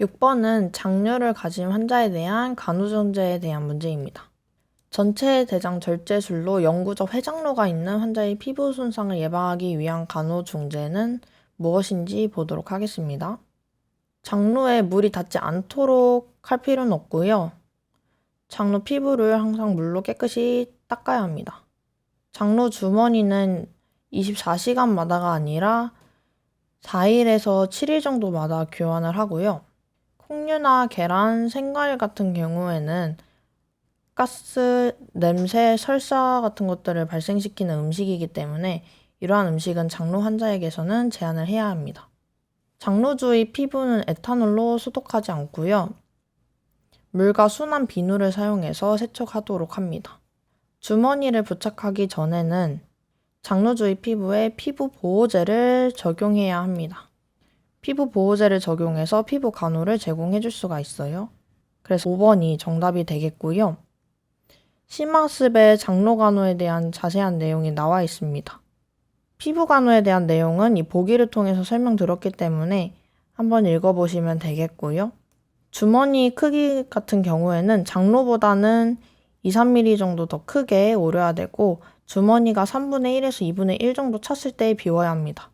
6번은 장류를 가진 환자에 대한 간호정제에 대한 문제입니다. 전체 대장 절제술로 영구적 회장로가 있는 환자의 피부 손상을 예방하기 위한 간호중재는 무엇인지 보도록 하겠습니다. 장로에 물이 닿지 않도록 할 필요는 없고요. 장로 피부를 항상 물로 깨끗이 닦아야 합니다. 장로 주머니는 24시간마다가 아니라 4일에서 7일 정도마다 교환을 하고요. 콩류나 계란, 생과일 같은 경우에는 가스, 냄새, 설사 같은 것들을 발생시키는 음식이기 때문에 이러한 음식은 장로 환자에게서는 제한을 해야 합니다. 장로주의 피부는 에탄올로 소독하지 않고요. 물과 순한 비누를 사용해서 세척하도록 합니다. 주머니를 부착하기 전에는 장로주의 피부에 피부 보호제를 적용해야 합니다. 피부 보호제를 적용해서 피부 간호를 제공해 줄 수가 있어요. 그래서 5번이 정답이 되겠고요. 심화습의 장로 간호에 대한 자세한 내용이 나와 있습니다. 피부 간호에 대한 내용은 이 보기를 통해서 설명드렸기 때문에 한번 읽어보시면 되겠고요. 주머니 크기 같은 경우에는 장로보다는 2, 3mm 정도 더 크게 오려야 되고 주머니가 3분의 1에서 2분의 1 정도 찼을 때 비워야 합니다.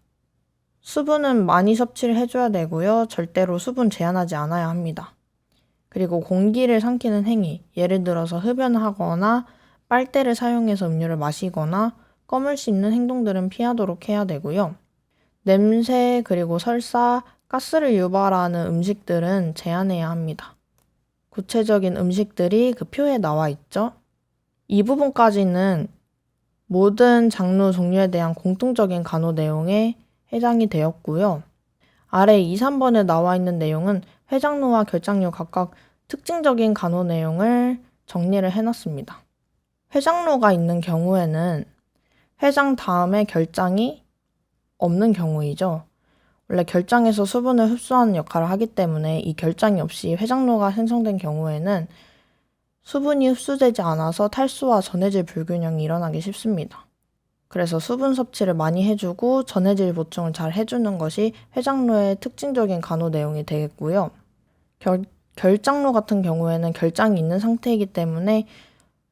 수분은 많이 섭취를 해줘야 되고요. 절대로 수분 제한하지 않아야 합니다. 그리고 공기를 삼키는 행위, 예를 들어서 흡연하거나 빨대를 사용해서 음료를 마시거나 껌을 씹는 행동들은 피하도록 해야 되고요. 냄새, 그리고 설사, 가스를 유발하는 음식들은 제한해야 합니다. 구체적인 음식들이 그 표에 나와 있죠. 이 부분까지는 모든 장르 종류에 대한 공통적인 간호 내용에 해당이 되었고요. 아래 2, 3번에 나와 있는 내용은 회장로와 결장류 각각 특징적인 간호 내용을 정리를 해놨습니다. 회장로가 있는 경우에는 회장 다음에 결장이 없는 경우이죠. 원래 결장에서 수분을 흡수하는 역할을 하기 때문에 이 결장이 없이 회장로가 생성된 경우에는 수분이 흡수되지 않아서 탈수와 전해질 불균형이 일어나기 쉽습니다. 그래서 수분 섭취를 많이 해주고 전해질 보충을 잘 해주는 것이 회장로의 특징적인 간호 내용이 되겠고요. 결, 결장로 같은 경우에는 결장이 있는 상태이기 때문에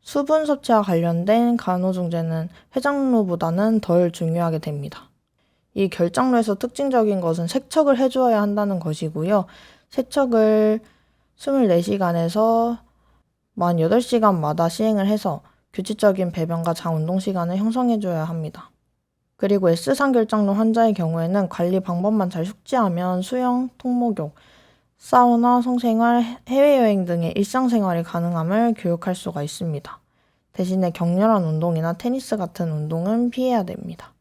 수분 섭취와 관련된 간호중재는 회장로보다는 덜 중요하게 됩니다. 이 결장로에서 특징적인 것은 세척을 해주어야 한다는 것이고요. 세척을 24시간에서 만 8시간마다 시행을 해서 규칙적인 배변과 장 운동 시간을 형성해줘야 합니다. 그리고 S상 결장로 환자의 경우에는 관리 방법만 잘 숙지하면 수영, 통목욕, 사우나, 성생활, 해외여행 등의 일상생활이 가능함을 교육할 수가 있습니다. 대신에 격렬한 운동이나 테니스 같은 운동은 피해야 됩니다.